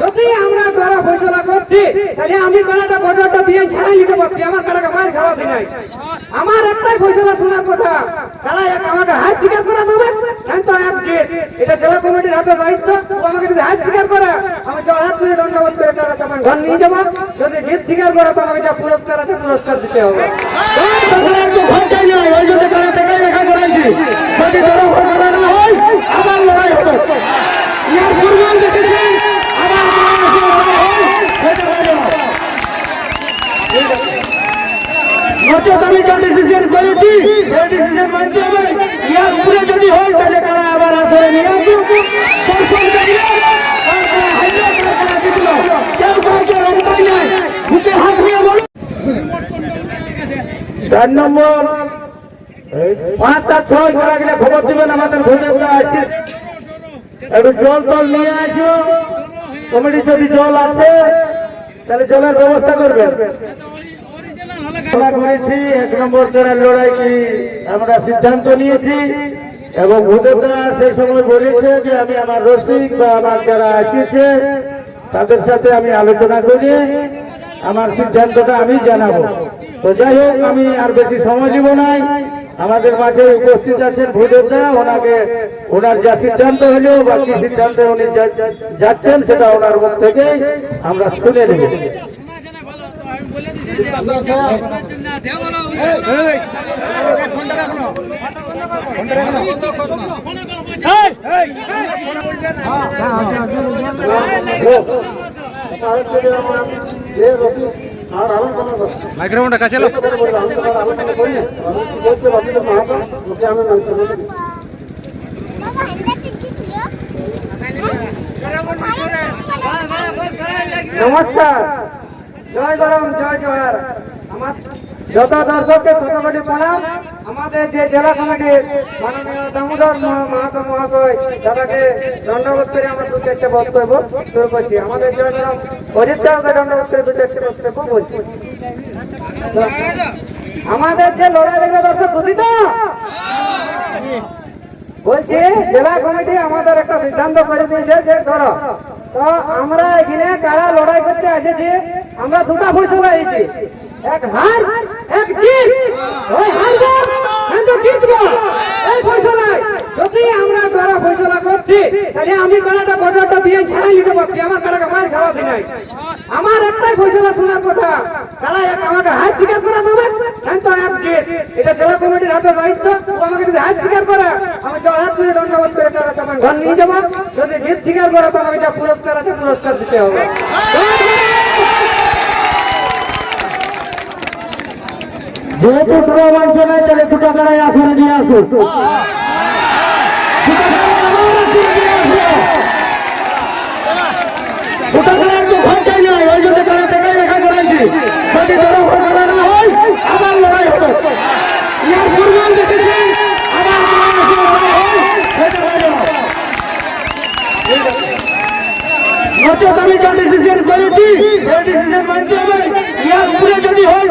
যদি আমরা দ্বারা ফয়সলা করছি তাহলে আমি কানাটা বদলটা দিয়ে ছাড়াই দিতে পারছি আমার কানাকে মার খাওয়াতে নাই আমার একটাই ফয়সলা শোনার কথা। তারা এক আমাকে হাত স্বীকার করা দেবে এটা জেলা কমিটির হাতে দায়িত্ব আমাকে যদি হাত স্বীকার করা, আমি যা হাত ধরে দণ্ডবোধ করে তারা ঘর নিয়ে যাব। যদি জিত স্বীকার করে তো আমাকে যা পুরস্কার আছে, পুরস্কার দিতে হবে তখন একটু ভয় চাই না ওই জন্য তারা থেকে লেখা করাইছি যদি বড় ঘটনা না হয় আবার লড়াই হবে ইয়ার পূর্বে দেখেছেন আবার লড়াই আছে, লড়াই হবে। নচেত আমি যে ডিসিশন করেছি সেই ডিসিশন চার নম্বর। পাঁচটা ছয় ঘোরা গেলে খবর দিবেন আমাদের ঘুরে ঘুরে আসছে একটু জল টল নিয়ে আসো। কমিটি যদি জল আছে, তাহলে জলের ব্যবস্থা করবেন। আমরা এক নম্বর চড়ার লড়াইছি আমরা সিদ্ধান্ত নিয়েছি এবং ভূদেবরা সেই সময় বলেছে যে আমি আমার রসিক বা আমার যারা আসিছে তাদের সাথে আমি আলোচনা করি আমার সিদ্ধান্তটা আমি জানাব। তো যাই হোক, আমি আর বেশি সময় দিব নাই আমাদের মাঝে উপস্থিত আছেন ভূদেবরা ওনাকে, ওনার যা সিদ্ধান্ত হলো বা কি সিদ্ধান্তে উনি যাচ্ছেন সেটা ওনার মুখ থেকে আমরা শুনে নেব। মাইক্রোফোনটা কাছে এলো বাবা হেলমেট কি ছিল নমস্কার জয় গরম, জয় জোহার আমার যত দর্শককে শতকোটি আমাদের যে জেলা কমিটির মাননীয় দামোদর মহ- মাহাতো মহাশয় দাদাকে দণ্ডবোধ করে আমরা দু চারটে বক্তব্য শুরু করছি। আমাদের অজিত দাদাকে দণ্ডবোধ করে দু চারটে বক্তব্য বলছি। আমাদের যে লড়াই দেখবে দর্শক খুশি তো? বলছি, জেলা কমিটি আমাদের একটা সিদ্ধান্ত করে দিয়েছে যে ধরো তো আমরা এখানে কারা লড়াই করতে এসেছি? আমরা দুটা ফসলা হয়েছি এক হার, এক জিত। ওই হারবো কিন্তু জিতবো। এই যদি আমরা করছি তাহলে আমি কারাটা বর্ডারটা দিয়ে ছাড়াই নিতে পারছি আমার কারাকে মার খাওয়াতে নাই। আমার একটাই ফসলা শোনার কথা। তারা এক আমাকে হাত স্বীকার করে দেবে? কিন্তু এক জিত। এটা জেলা কমিটির হাতে দায়িত্ব। আমাকে যদি হাত স্বীকার করে, আমি তো হাত ধরে নিয়ে যাব। যদি জিত স্বীকার করে তো যা পুরস্কার আছে, পুরস্কার দিতে হবে। যেহেতু দুটো মাংস নাই, তাহলে দুটো বেড়ায় আসনে নিয়ে আসুন দুটো বেড়ায় একটু চাই নাই ওই জন্য তারা লেখা করাইছি যদি বড় ঘটনা না হয় আবার লড়াই হবে ইয়ার পূর্বে দেখেছেন আবার লড়াই আছে, লড়াই হবে। সেটা হয়ে গেল। আমি যে ডিসিশন করেছি সেই ডিসিশন মানতে হবে। ইয়ার উপরে যদি হয়